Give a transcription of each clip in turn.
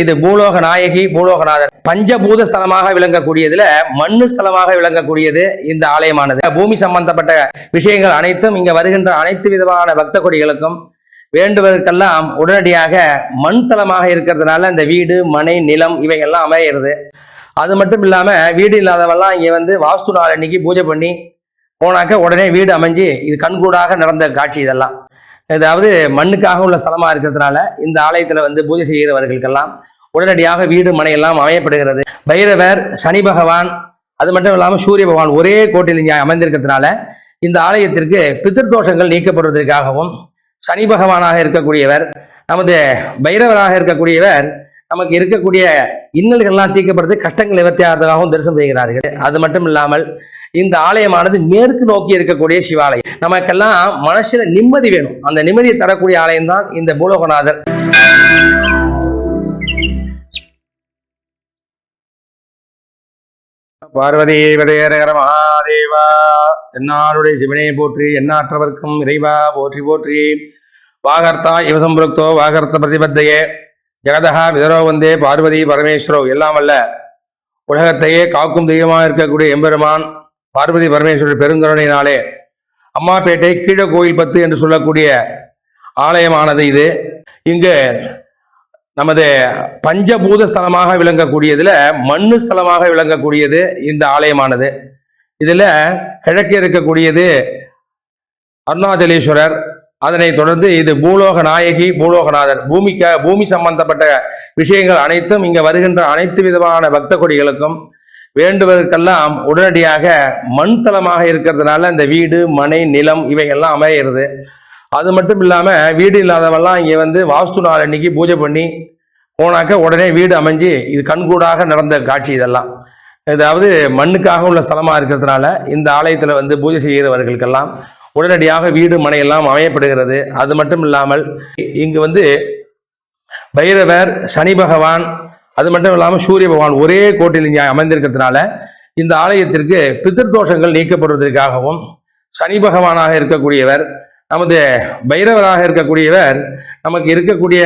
இது பூலோக நாயகி பூலோகநாதன். பஞ்சபூத ஸ்தலமாக விளங்கக்கூடியதுல மண்ணு ஸ்தலமாக விளங்கக்கூடியது இந்த ஆலயமானது. பூமி சம்பந்தப்பட்ட விஷயங்கள் அனைத்தும் இங்க வருகின்ற அனைத்து விதமான பக்த கொடிகளுக்கும் வேண்டுவதற்கெல்லாம் உடனடியாக மண் தலமாக இருக்கிறதுனால இந்த வீடு மனை நிலம் இவைகள்லாம் அமையிறது. அது மட்டும் இல்லாம வீடு இல்லாதவெல்லாம் இங்க வந்து வாஸ்து நாள் அன்னைக்கு பூஜை பண்ணி போனாக்க உடனே வீடு அமைஞ்சு இது கண்கூடாக நடந்த காட்சி இதெல்லாம். அதாவது மண்ணுக்காக உள்ள ஸ்தலமாக இருக்கிறதுனால இந்த ஆலயத்தில் வந்து பூஜை செய்கிறவர்களுக்கெல்லாம் உடனடியாக வீடு மனையெல்லாம் அமையப்படுகிறது. பைரவர் சனி பகவான் அது மட்டும் இல்லாமல் சூரிய பகவான் ஒரே கோட்டில் இங்கே அமைந்திருக்கிறதுனால இந்த ஆலயத்திற்கு பிதிர்தோஷங்கள் நீக்கப்படுவதற்காகவும் சனி பகவானாக இருக்கக்கூடியவர் நமது பைரவராக இருக்கக்கூடியவர் நமக்கு இருக்கக்கூடிய இன்னல்கள்லாம் தீர்க்கப்படுது கஷ்டங்கள் நிவர்த்தியாகிறதுக்காகவும் தரிசனம் செய்கிறார்கள். அது மட்டும் இல்லாமல் இந்த ஆலயமானது மேற்கு நோக்கி இருக்கக்கூடிய சிவாலயம். நமக்கெல்லாம் மனசுல நிம்மதி வேணும். அந்த நிம்மதியை தரக்கூடிய ஆலயம் தான் இந்த பூலோகநாதர் பார்வதி விதயரகர மகாதேவா என்னாருடைய சிவனை போற்றி எண்ணாற்றவர்க்கும் இறைவா போற்றி போற்றி. வாகர்த்தா இவசம்புருக்தோ வாகர்த்த பிரதிபத்தையே. ஜனதா விதரோ வந்தே பார்வதி பரமேஸ்வரோ. எல்லாம் அல்ல. உலகத்தையே காக்கும் தெய்வமாக இருக்கக்கூடிய எம்பெருமான் பார்வதி பரமேஸ்வரர் பெருங்கருணையினாலே அம்மாப்பேட்டை கீழ கோயில் பத்து என்று சொல்லக்கூடிய ஆலயமானது இது. இங்கு நமது பஞ்சபூத ஸ்தலமாக விளங்கக்கூடியதுல மண்ணு ஸ்தலமாக விளங்கக்கூடியது இந்த ஆலயமானது. இதில் கிழக்கே இருக்கக்கூடியது அருணாச்சலேஸ்வரர் அதனைத் தொடர்ந்து இது பூலோக நாயகி பூலோகநாதர் பூமிக்க பூமி சம்பந்தப்பட்ட விஷயங்கள் அனைத்தும் இங்க வருகின்ற அனைத்து விதமான பக்த கொடிகளுக்கும் வேண்டுவதற்கெல்லாம் உடனடியாக மண் தலமாக இருக்கிறதுனால இந்த வீடு மனை நிலம் இவைகள்லாம் அமையிறது. அது மட்டும் இல்லாமல் வீடு இல்லாதவெல்லாம் இங்கே வந்து வாஸ்து நாள் அன்னைக்கு பூஜை பண்ணி போனாக்க உடனே வீடு அமைஞ்சு இது கண்கூடாக நடந்த காட்சி இதெல்லாம். அதாவது மண்ணுக்காக உள்ள ஸ்தலமாக இருக்கிறதுனால இந்த ஆலயத்தில் வந்து பூஜை செய்கிறவர்களுக்கெல்லாம் உடனடியாக வீடு மனையெல்லாம் அமையப்படுகிறது. அது மட்டும் இல்லாமல் இங்கு வந்து பைரவர் சனி பகவான் அது மட்டும் இல்லாமல் சூரிய பகவான் ஒரே கோட்டில் இங்கே அமைந்திருக்கிறதுனால இந்த ஆலயத்திற்கு பித்திருத்தோஷங்கள் நீக்கப்படுவதற்காகவும் சனி பகவானாக இருக்கக்கூடியவர் நமது பைரவராக இருக்கக்கூடியவர் நமக்கு இருக்கக்கூடிய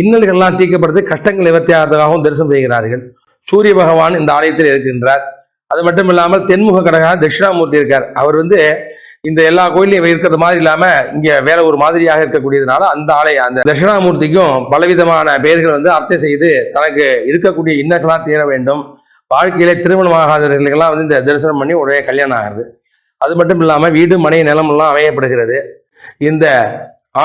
இன்னல்கள்லாம் தீர்க்கப்படுறது கஷ்டங்கள் நிவர்த்தியாகிறதுக்காகவும் தரிசனம் செய்கிறார்கள். சூரிய பகவான் இந்த ஆலயத்தில் இருக்கின்றார். அது மட்டும் இல்லாமல் தென்முக கடகா தட்சிணாமூர்த்தி இருக்கார். அவர் வந்து இந்த எல்லா கோயிலையும் இருக்கிறது மாதிரி இல்லாம இங்க வேற ஒரு மாதிரியாக இருக்கக்கூடியதுனால அந்த ஆலயம் அந்த தட்சிணாமூர்த்திக்கும் பலவிதமான பெயர்கள் வந்து அர்ச்சை செய்து தனக்கு இருக்கக்கூடிய இன்னர்களாம் தீர வேண்டும். வாழ்க்கையிலே திருமணமாகாதவர்களுக்கெல்லாம் வந்து இந்த தரிசனம் பண்ணி உடனே கல்யாணம் ஆகுது அது மட்டும் இல்லாம வீடு மனை நிலம் எல்லாம் அமையப்படுகிறது. இந்த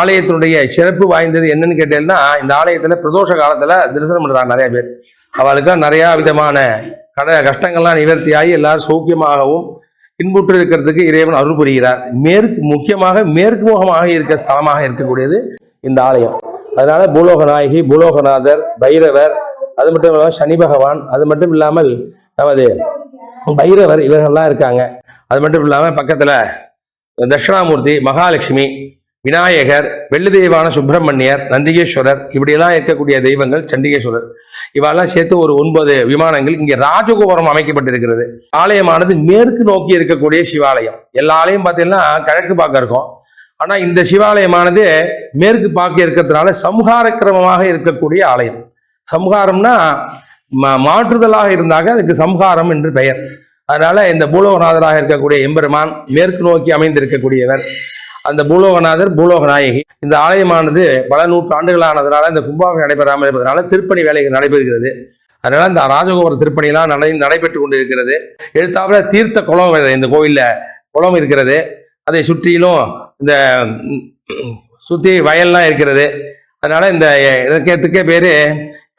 ஆலயத்தினுடைய சிறப்பு வாய்ந்தது என்னன்னு கேட்டேன்னா இந்த ஆலயத்துல பிரதோஷ காலத்துல தரிசனம் பண்றாங்க நிறைய பேர். அவளுக்கு நிறைய விதமான கட கஷ்டங்கள்லாம் நிவர்த்தியாகி எல்லாரும் சௌக்கியமாகவும் இன்புற்று இருக்கிறதுக்கு இறைவன் அருள் புரிகிறார். மேற்கு முக்கியமாக மேற்கு முகமாக இருக்க ஸ்தலமாக இருக்கக்கூடியது இந்த ஆலயம். அதனால பூலோக நாயகி பூலோகநாதர் பைரவர் அது மட்டும் இல்லாமல் சனி பகவான் அது மட்டும் இல்லாமல் நமது பைரவர் இவர்கள்லாம் இருக்காங்க. அது மட்டும் இல்லாமல் பக்கத்தில் தட்சிணாமூர்த்தி மகாலட்சுமி விநாயகர் வெள்ளி தெய்வான சுப்பிரமணியர் நந்திகேஸ்வரர் இப்படியெல்லாம் இருக்கக்கூடிய தெய்வங்கள் சண்டிகேஸ்வரர். இவெல்லாம் சேர்த்து ஒரு ஒன்பது விமானங்கள் இங்கே ராஜகோபுரம் அமைக்கப்பட்டிருக்கிறது. ஆலயமானது மேற்கு நோக்கி இருக்கக்கூடிய சிவாலயம். எல்லா ஆலயம் பார்த்தீங்கன்னா கிழக்கு பார்க்க இருக்கும். ஆனால் இந்த சிவாலயமானது மேற்கு பார்க்க இருக்கிறதுனால சம்ஹார கிரமமாக இருக்கக்கூடிய ஆலயம். சம்ஹாரம்னா மா- மாற்றுதலாக இருந்தாக அதுக்கு சம்ஹாரம் என்று பெயர். அதனால இந்த பூலோகநாதராக இருக்கக்கூடிய எம்பெருமான் மேற்கு நோக்கி அமைந்திருக்கக்கூடியவர். அந்த பூலோகநாதர் பூலோக நாயகி இந்த ஆலயமானது பல நூற்று ஆண்டுகளானதுனால இந்த கும்பாபிஷேகம் நடைபெறாமல் இருப்பதனால திருப்பணி வேலைகள் நடைபெறுகிறது. அதனால இந்த ராஜகோபுர திருப்பணிலாம் நடை நடைபெற்று கொண்டு இருக்கிறது எழுத்தாப்புல தீர்த்த குளம் வருது இந்த கோயிலில் குளம் இருக்கிறது. அதை சுற்றிலும் இந்த சுற்றி வயல்லாம் இருக்கிறது. அதனால இந்த இலக்கியத்துக்கே பேரு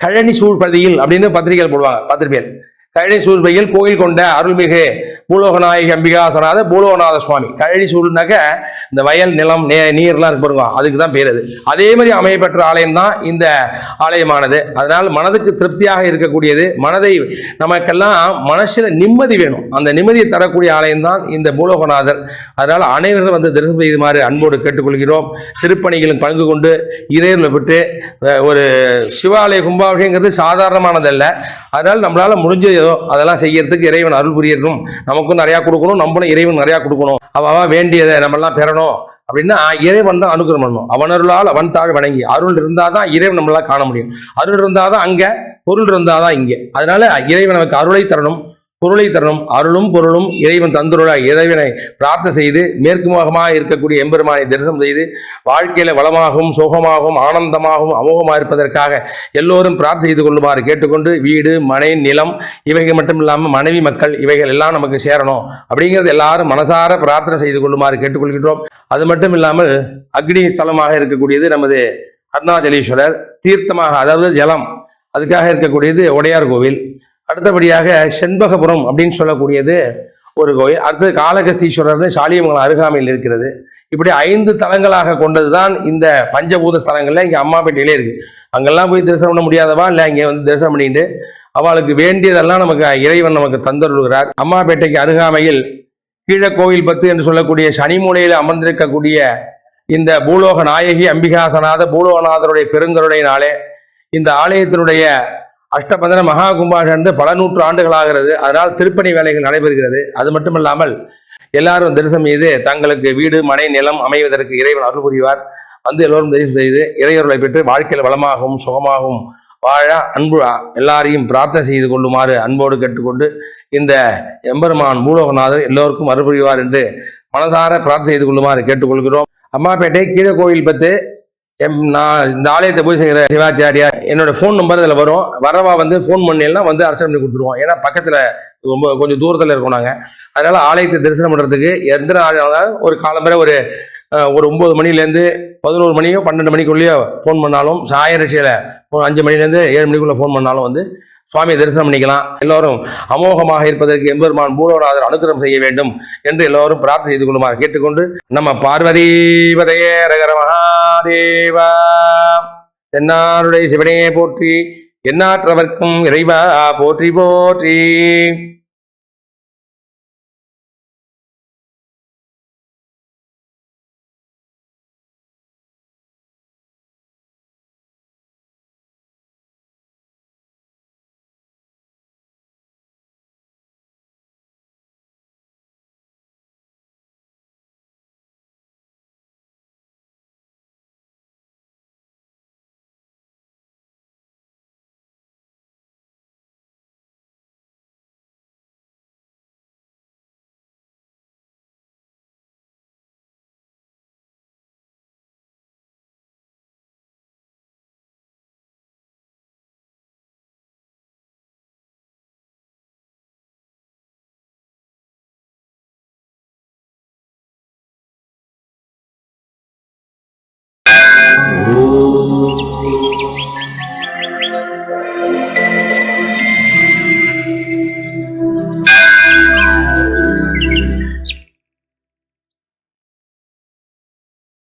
கழனி சூழ்பதியில் அப்படின்னு பத்திரிகைகள் போடுவாங்க பத்திரிகைகள் கழனி சூழ்பதியில் கோயில் கொண்ட அருள்மிகு பூலோகநாயகி அம்பிகாசநாத பூலோகநாத சுவாமி கழனி சூழ்னாக்க இந்த வயல் நிலம் நே- நீர்லாம் இருக்கு பாருங்க அதுக்கு தான் பேர் அது. அதே மாதிரி அமையப்பெற்ற ஆலயம் தான் இந்த ஆலயமானது. அதனால் மனதுக்கு திருப்தியாக இருக்கக்கூடியது மனதை நமக்கெல்லாம் மனசில் நிம்மதி வேணும். அந்த நிம்மதியை தரக்கூடிய ஆலயம் தான் இந்த பூலோகநாதர். அதனால் அனைவரும் வந்து தரிசனம் செய்யுமாறு அன்போடு கேட்டுக்கொள்கிறோம். திருப்பணிகளும் பங்கு கொண்டு இறைவனை விட்டு ஒரு சிவாலய கும்பாபிஷேகங்கிறது சாதாரணமானதல்ல. அதனால் நம்மளால் முடிஞ்ச ஏதோ அதெல்லாம் செய்யறதுக்கு இறைவன் அருள் புரியணும் நமக்கும் நிறையா கொடுக்கணும் நம்மளும் இறைவன் நிறையா கொடுக்கணும். அவன் வேண்டியதை நம்மளாம் பெறணும். அப்படின்னா இறைவன் தான் அனுகிரகம் பண்ணணும். அவனருளால் அவன் தாழ் வணங்கி அருள் இருந்தாதான் இறைவன் நம்மளால் காண முடியும். அருள் இருந்தால் தான் அங்கே பொருள் இருந்தால் தான் இங்கே. அதனால இறைவன் நமக்கு அருளை தரணும். பொருளை தரணும் அருளும் பொருளும் இறைவன் தந்துருளாய் இறைவனை பிரார்த்தனை செய்து மேற்கு முகமாக இருக்கக்கூடிய எம்பெருமானை தரிசனம் செய்து வாழ்க்கையில வளமாகவும் சுகமாகவும் ஆனந்தமாகவும் அமோகமாக இருப்பதற்காக எல்லோரும் பிரார்த்தனை செய்து கொள்ளுமாறு கேட்டுக்கொண்டு வீடு மனை நிலம் இவைகள் மட்டும் இல்லாமல் மனைவி மக்கள் இவைகள் எல்லாம் நமக்கு சேரணும். அப்படிங்கிறது எல்லாரும் மனசார பிரார்த்தனை செய்து கொள்ளுமாறு கேட்டுக்கொள்கின்றோம். அது மட்டும் இல்லாமல் அக்னி ஸ்தலமாக இருக்கக்கூடியது நமது அருணாச்சலீஸ்வரர் தீர்த்தமாக அதாவது ஜலம் அதுக்காக இருக்கக்கூடியது உடையார் கோவில். அடுத்தபடியாக செண்பகபுரம் அப்படின்னு சொல்லக்கூடியது ஒரு கோயில். அடுத்தது காளகஸ்தீஸ்வரர்னு சாலியமங்கலம் அருகாமையில் இருக்கிறது. இப்படி ஐந்து தலங்களாக கொண்டதுதான் இந்த பஞ்சபூத ஸ்தலங்கள்ல இங்கே அம்மாப்பேட்டையிலே இருக்கு. அங்கெல்லாம் போய் தரிசனம் பண்ண முடியாதவா? இல்லை இங்கே வந்து தரிசனம் பண்ணிட்டு அவளுக்கு வேண்டியதெல்லாம் நமக்கு இறைவன் நமக்கு தந்தருள்கிறார். அம்மாப்பேட்டைக்கு அருகாமையில் கீழ கோவில் பத்து என்று சொல்லக்கூடிய சனி மூலையில் அமர்ந்திருக்கக்கூடிய இந்த பூலோக நாயகி அம்பிகாசநாத பூலோகநாதருடைய பெருங்கருடையினாலே இந்த ஆலயத்தினுடைய அஷ்டபந்தன மகா கும்பாஷந்து பல நூற்று ஆண்டுகள் ஆகிறது அதனால் திருப்பணி வேலைகள் நடைபெறுகிறது. அது மட்டுமல்லாமல் எல்லாரும் தரிசனம் செய்து தங்களுக்கு வீடு மனை நிலம் அமைவதற்கு இறைவன் அருள் புரிவார். வந்து எல்லோரும் தரிசனம் செய்து இறையொருளை பெற்று வாழ்க்கையில் வளமாகவும் சுகமாகவும் வாழ அன்பு எல்லாரையும் பிரார்த்தனை செய்து கொள்ளுமாறு அன்போடு கேட்டுக்கொண்டு இந்த எம்பெருமான் பூலோகநாதர் எல்லோருக்கும் அருள் புரிவார் என்று மனதார பிரார்த்தனை செய்து கொள்ளுமாறு கேட்டுக்கொள்கிறோம். அம்மாப்பேட்டை கீழே கோயில் பத்து எம் நான் இந்த ஆலயத்தை போய் செய்கிற சிவாச்சாரியார் என்னோட ஃபோன் நம்பர் இதில் வரும். வரவா வந்து ஃபோன் பண்ணலாம் வந்து அர்ச்சனை பண்ணி கொடுத்துருவோம். ஏன்னா பக்கத்தில் ரொம்ப கொஞ்சம் தூரத்தில் இருக்கோம் நாங்கள் அதனால் ஆலயத்தை தரிசனம் பண்ணுறதுக்கு எந்த நாள் ஒரு காலம்பரை ஒரு ஒரு ஒம்பது மணிலேருந்து பதினோரு மணியோ பன்னெண்டு மணிக்குள்ளேயோ ஃபோன் பண்ணாலும் சாயரட்சியில் ஒரு அஞ்சு மணிலேருந்து ஏழு மணிக்குள்ளே ஃபோன் பண்ணாலும் வந்து சுவாமி தரிசனம் பண்ணிக்கலாம். எல்லோரும் அமோகமாக இருப்பதற்கு எம்பெருமான் பூலோநாதர் அனுகிரகம் செய்ய வேண்டும் என்று எல்லோரும் பிரார்த்தனை செய்து கொள்ளுமாறு கேட்டுக்கொண்டு நம்ம பார்வதி ரகர மகாதேவா. தென்னாருடைய சிவனையே போற்றி எண்ணாற்றவர்க்கும் இறைவா போற்றி போற்றி. Ooh.